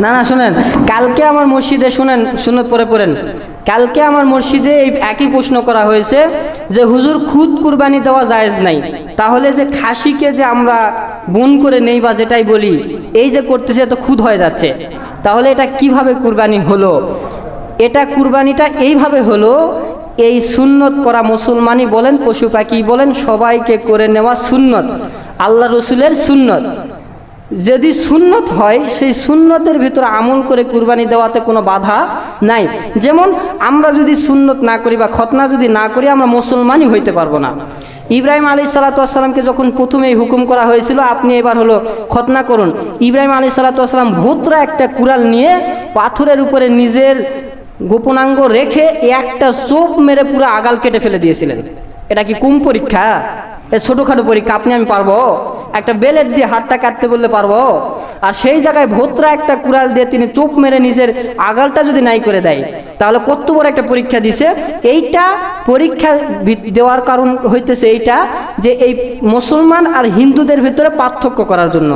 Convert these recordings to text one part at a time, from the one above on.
না না, শুনেন। কালকে আমার মসজিদে, শুনেন শুনে পরে পড়েন। কালকে আমার মসজিদে এই একই প্রশ্ন করা হয়েছে যে, হুজুর, খুদ কুরবানি দেওয়া জায়েজ নাই। তাহলে যে খাসিকে যে আমরা বুন করে নেই বা যেটাই বলি, এই যে করতেছে তো খুদ হয়ে যাচ্ছে। তাহলে এটা কীভাবে কুরবানি হলো? এটা কুরবানিটা এইভাবে হলো, এই সুন্নত করা মুসলমানই বলেন, পশু পাখি বলেন, সবাইকে করে নেওয়া সুন্নত। আল্লাহ রসুলের সুন্নত। যদি সুন্নত হয়, সেই সুন্নতের ভিতরে আমল করে কুরবানি দেওয়াতে কোনো বাধা নাই। যেমন আমরা যদি সুন্নত না করি বা খতনা যদি না করি, আমরা মুসলমানই হইতে পারব না। ইব্রাহিম আলী সালাতামকে যখন প্রথমেই হুকুম করা হয়েছিল, আপনি এবার হলো খতনা করুন। ইব্রাহিম আলী সালাতাম ভূতরা একটা কুড়াল নিয়ে পাথরের উপরে নিজের গোপনাঙ্গ রেখে একটা চোপ মেরে পুরো আগাল কেটে ফেলে দিয়েছিলেন। এটা কি কুম পরীক্ষা? এ ছোটোখাটো পরীক্ষা, আপনি আমি পারব? একটা বেলেট দিয়ে হাতটা কাটতে বললে পারব? আর সেই জায়গায় ভোতরা একটা কুড়াল দিয়ে তিনি চোপ মেরে নিজের আগালটা যদি নাই করে দেয়, তাহলে কত বড় একটা পরীক্ষা দিছে? এইটা পরীক্ষা দেওয়ার কারণ হইতেছে এইটা যে এই মুসলমান আর হিন্দুদের ভিতরে পার্থক্য করার জন্য।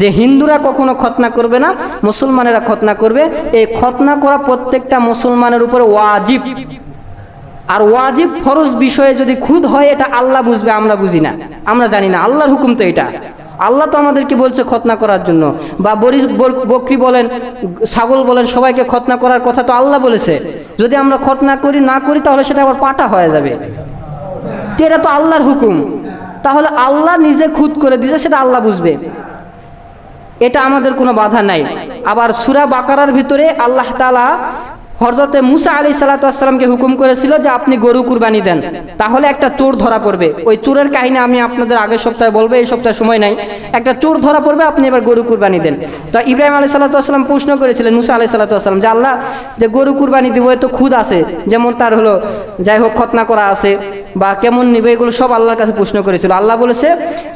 যে হিন্দুরা কখনো খতনা করবে না, মুসলমানেরা খতনা করবে। এই খতনা করা প্রত্যেকটা মুসলমানের উপরে ওয়াজিব। আর ওয়াজিব ফরজ বিষয়ে যদি খুদ হয়, এটা আল্লাহ বুঝবে, আমরা বুঝি না। আমরা জানি না, আল্লাহর হুকুম তো এটা। আল্লাহ তো আমাদেরকে বলছে খতনা করার জন্য। বা বরি বর- বকরি বলেন, ছাগল বলেন, সবাইকে খতনা করার কথা তো আল্লাহ বলেছে। যদি আমরা খতনা করি, না করি, তাহলে সেটা আবার পাটা হয়ে যাবে। তো এটা তো আল্লাহর হুকুম। তাহলে আল্লাহ নিজে খুদ করে দিছে, সেটা আল্লাহ বুঝবে। এটা আমাদের কোনো বাধা নাই। আবার সুরা বাকারার ভিতরে আল্লাহ তালা হরজতে মুসা আলী সাল্লাতামকে হুকুম করেছিল যে আপনি গরু কুরবানি দেন। তাহলে একটা চোর ধরা পড়বে। ওই চোরের কাহিনী আমি আপনাদের আগের সপ্তাহে বলব, এই সপ্তাহে সময় নাই। একটা চোর ধরা পড়বে, আপনি এবার গরু কুরবানি দেন। তো ইব্রাহিম আলী সাল্লাতাম প্রশ্ন করেছিলেন, মুসা আলী সাল্লাতাম যে আল্লাহ, যে গরু কুরবানি দিব তো খুদ আছে। যেমন তার হলো, যাই হোক খতনা করা আছে, বা কেমন নিবে, এগুলো সব আল্লাহর কাছে প্রশ্ন করেছিল। আল্লাহ বলেছে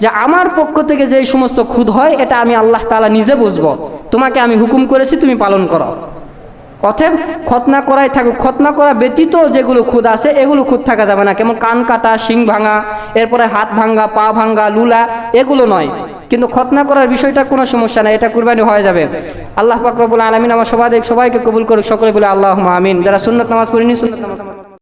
যে আমার পক্ষ থেকে যে সমস্ত খুদ হয়, এটা আমি আল্লাহ তাআলা নিজে বুঝব। তোমাকে আমি হুকুম করেছি, তুমি পালন করো। অতএব খতনা করাই থাকুক। খতনা করা ব্যতীত যেগুলো খুদ আছে, এগুলো খুদ থাকা যাবে না। কেমন কান কাটা, শিং ভাঙা, এরপরে হাত ভাঙ্গা পা ভাঙ্গা লুলা, এগুলো নয়। কিন্তু খতনা করার বিষয়টা কোনো সমস্যা নাই, এটা কুরবানি হয়ে যাবে। আল্লাহ পাক রব্বুল আলামিন আমার সবাই সবাইকে কবুল করুক, সকলে বলে আল্লাহ আমিন। যারা সুন্নত নামাজ পড়িনি, সুন্নত নামাজ